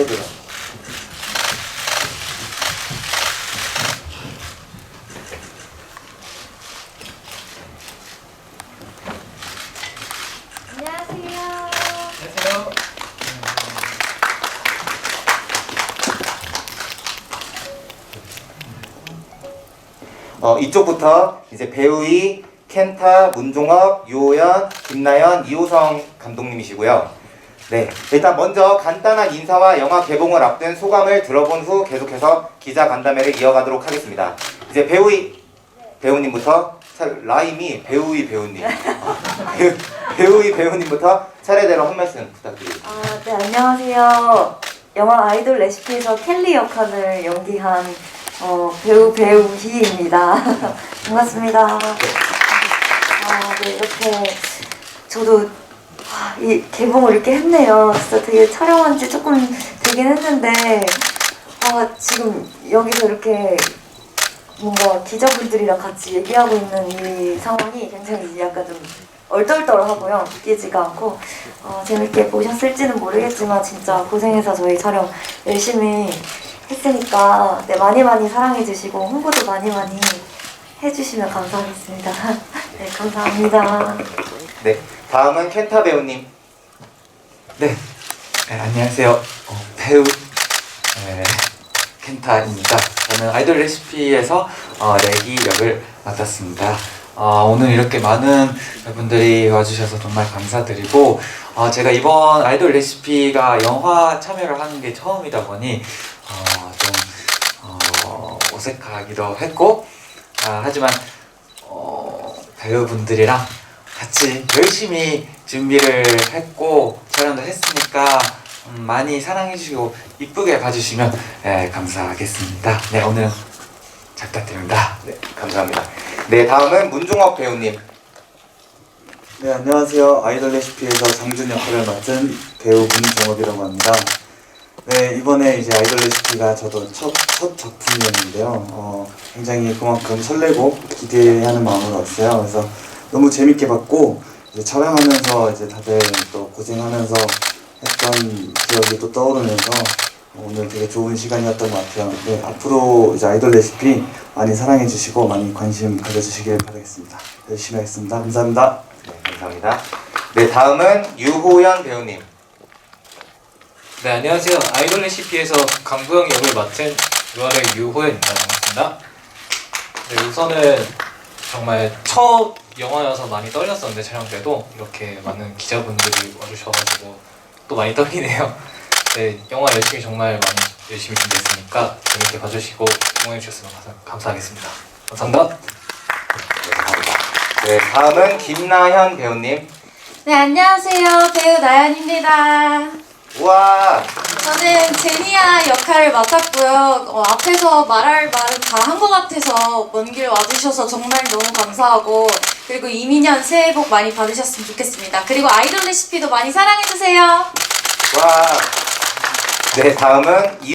없어져요. 어, 이쪽부터 이제 배우이 켄타, 문종업, 유호연, 김나연, 이호성 감독님이시고요. 네, 일단 먼저 간단한 인사와 영화 개봉을 앞둔 소감을 들어본 후 계속해서 기자 간담회를 이어가도록 하겠습니다. 이제 배우이 배우님부터 차- 라임이 배우이 배우님 배우- 배우이 배우님부터 차례대로 한 말씀 부탁드립니다. 아, 네, 안녕하세요. 영화 아이돌 레시피에서 켈리 역할을 연기한 어, 배우 배우희입니다. 반갑습니다. 아, 네, 이렇게 저도 아, 이 개봉을 이렇게 했네요. 진짜 되게 촬영한 지 조금 되긴 했는데 아, 지금 여기서 이렇게 뭔가 기자분들이랑 같이 얘기하고 있는 이 상황이 굉장히 약간 좀 얼떨떨하고요. 믿기지가 않고 어, 재밌게 보셨을지는 모르겠지만 진짜 고생해서 저희 촬영 열심히 했으니까 네, 많이 많이 사랑해 주시고 홍보도 많이 많이 해주시면 감사하겠습니다. 네, 감사합니다. 네, 다음은 켄타 배우님. 네, 네, 안녕하세요. 어, 배우 네, 켄타입니다. 저는 아이돌 레시피에서 어, 레기 역을 맡았습니다. 어, 오늘 이렇게 많은 분들이 와주셔서 정말 감사드리고 어, 제가 이번 아이돌 레시피가 영화 참여를 하는 게 처음이다 보니 어, 좀 어, 어색하기도 했고 아, 하지만 어, 배우분들이랑 같이 열심히 준비를 했고 촬영도 했으니까 음, 많이 사랑해주시고 이쁘게 봐주시면 예, 감사하겠습니다. 네 오늘은 잘 부탁드립니다. 네, 감사합니다. 네, 다음은 문종업 배우님. 네, 안녕하세요. 아이돌 레시피에서 장준 역할을 맡은 배우 문종업이라고 합니다. 네, 이번에 이제 아이돌 레시피가 저도 첫, 첫 작품이었는데요. 어, 굉장히 그만큼 설레고 기대하는 마음으로 왔어요. 그래서 너무 재밌게 봤고, 이제 촬영하면서 이제 다들 또 고생하면서 했던 기억이 또 떠오르면서 오늘 되게 좋은 시간이었던 것 같아요. 네, 앞으로 이제 아이돌 레시피 많이 사랑해 주시고 많이 관심 가져주시길 바라겠습니다. 열심히 하겠습니다. 감사합니다. 네, 감사합니다. 네, 다음은 유호연 배우님. 네 안녕하세요 아이돌 레시피에서 강구영 역을 맡은 유아의 유호연입니다 반갑습니다 네 우선은 정말 첫 영화여서 많이 떨렸었는데 촬영 때도 이렇게 많은 기자분들이 와주셔가지고 또 많이 떨리네요 네 영화 열심히 정말 많이 열심히 준비했으니까 재밌게 봐주시고 응원해 주셨으면 감사, 감사하겠습니다 감사합니다 네, 감사합니다. 네, 다음은 김나현 배우님. 네, 안녕하세요. 배우 나연입니다. 우와, 저는 제니아 역할을 맡았고요. 어, 앞에서 말할 말은 다 한 것 같아서 먼 길 와주셔서 정말 너무 감사하고 그리고 이민현 새해 복 많이 받으셨으면 좋겠습니다. 그리고 아이돌 레시피도 많이 사랑해주세요. 와. 네, 다음은 이